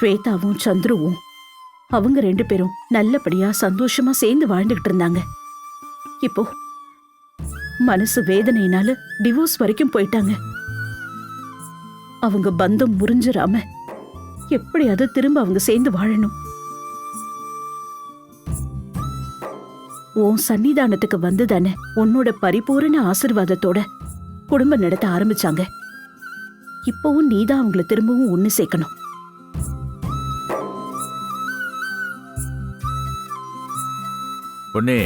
ஸ்வேதாவும் சந்துருவும் அவங்க ரெண்டு பேரும் நல்லபடியா சந்தோஷமா சேர்ந்து வாழ்ந்துகிட்டு இருந்தாங்க. இப்போ மனசு வேதனையினால டிவோர்ஸ் வரைக்கும் போயிட்டாங்க. அவங்க பந்தம் முறிஞ்சிராம எப்படியாவது திரும்ப அவங்க சேர்ந்து வாழணும். உன் சன்னிதானத்துக்கு வந்து தானே உன்னோட பரிபூரண ஆசிர்வாதத்தோட குடும்பம் நடத்த ஆரம்பிச்சாங்க. இப்பவும் நீதான் அவங்கள திரும்பவும் ஒன்று சேர்க்கணும். பொண்ணே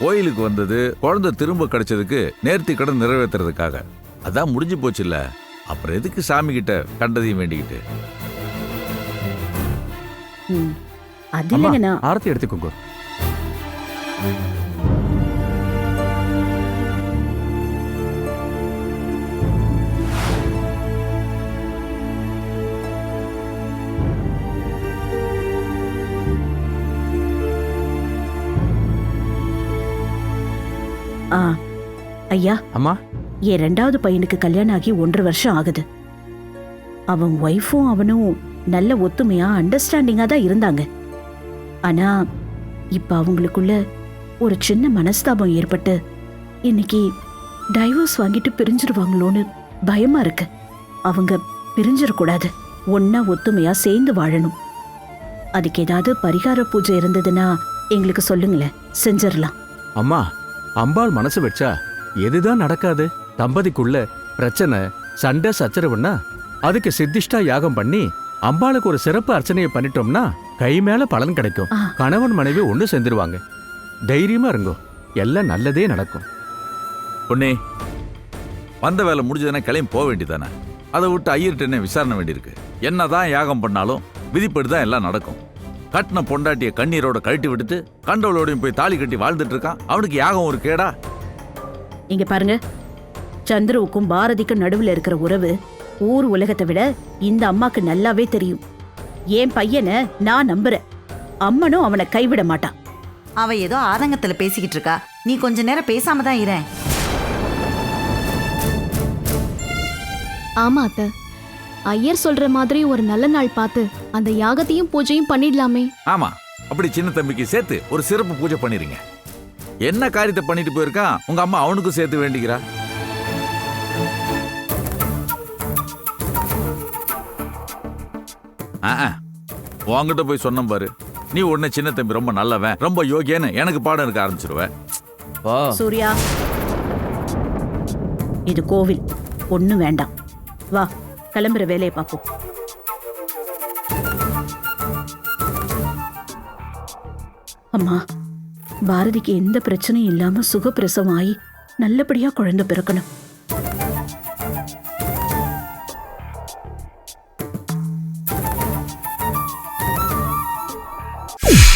கோயிலுக்கு வந்தது குழந்தை திரும்ப கிடைச்சதுக்கு நேர்த்தி கடன் நிறைவேத்துறதுக்காக. அதான் முடிஞ்சு போச்சுல்ல. அப்புறம் எதுக்கு சாமி கிட்ட கண்டதையும் வேண்டிக்கிட்டு. அது இல்லைங்கண்ணா ஆரத்தி எடுத்துக்கோங்க. ஆ. ஐயா. அம்மா. என் ரெண்டாவது பையனுக்கு கல்யாணம் ஆகி ஒன்றரை வருஷம் ஆகுது. அவன் ஒய்ஃபும் அவனும் நல்ல ஒத்துமையா அண்டர்ஸ்டாண்டிங்கா தான் இருந்தாங்க. ஆனா இப்ப அவங்களுக்குள்ள ஒரு சின்ன மனஸ்தாபம் ஏற்பட்டு இன்னைக்கு டைவர்ஸ் வாங்கிட்டு பிரிஞ்சிருவாங்களோன்னு பயமா இருக்கு. அவங்க பிரிஞ்சிடக்கூடாது. ஒன்னா ஒத்துமையா சேர்ந்து வாழணும். அதுக்கு ஏதாவது பரிகார பூஜை இருந்ததுன்னா எங்களுக்கு சொல்லுங்களேன். செஞ்சிடலாம். அம்மா அம்பாள் மனசு வச்சா எதுதான் நடக்காது. தம்பதிக்குள்ள பிரச்சனை சண்டை சச்சரவுன்னா அதுக்கு சித்திஷ்டா யாகம் பண்ணி அம்பாளுக்கு ஒரு சிறப்பு அர்ச்சனையை பண்ணிட்டோம்னா கை மேல பலன் கிடைக்கும். கணவன் மனைவி ஒண்ணு சேர்ந்துருவாங்க. தைரியமா இருங்கோ. எல்லாம் நல்லதே நடக்கும். பொண்ணே வந்த வேலை முடிஞ்சதுன்னா கிளம்பி போக வேண்டியதானே அதை விட்டு ஐயர்கிட்ட என்ன விசாரணை வேண்டியிருக்கு? என்னதான் யாகம் பண்ணாலும் விதிப்படி தான் எல்லாம் நடக்கும். கட்டின பொண்டாட்டிய கண்ணீரோட கழட்டி விட்டுட்டு கண்டவளோடையும் போய் தாலி கட்டி வாழ்ந்துட்டு இருக்கான் அவனுக்கு யாகம் ஒரு கேடா? இங்க பாருங்க. சந்துருவுக்கும் பாரதிக்கும் நடுவுல இருக்கிற உறவு ஊர் உலகத்தை விட இந்த அம்மாக்கு நல்லாவே தெரியும். என் பையனை நான் நம்புறேன். அம்மனும் அவனை கைவிட மாட்டான். அவ ஏதோ ஆதங்கத்துல பேசிக்கிட்டு இருக்கா. நீ கொஞ்ச நேரம் பேசாம தான் இரேன் ஆமா அத்த. ஐயர் சொல்ற மாதிரி ஒரு நல்ல நாள் பார்த்து அந்த யாகத்தையும் பூஜையும் பண்ணிடலாமே. ஆமா அப்படி சின்ன தம்பிக்கு சேர்த்து ஒரு சிறப்பு பூஜை பண்ணிருங்க. என்ன காரியத்தை பண்ணிட்டு போயிருக்கான் உங்க அம்மா அவனுக்கும் சேர்த்து வேண்டிக்கிறா. உன்கிட்ட போய் சொன்னேன் பாரு. நீ உடனே சின்ன தம்பி ரொம்ப நல்லவன் ரொம்ப யோகியன்னு எனக்கு பாடம் இருக்க ஆரம்பிச்சிருவேன் சூர்யா. இது கோவில். ஒண்ணும் வேண்டாம். வா கிளம்புற வேலையை பார்ப்போம். அம்மா பாரதிக்கு எந்த பிரச்சனையும் இல்லாம சுகப்பிரசவம் ஆகி நல்லபடியா குழந்தை பிறக்கணும். you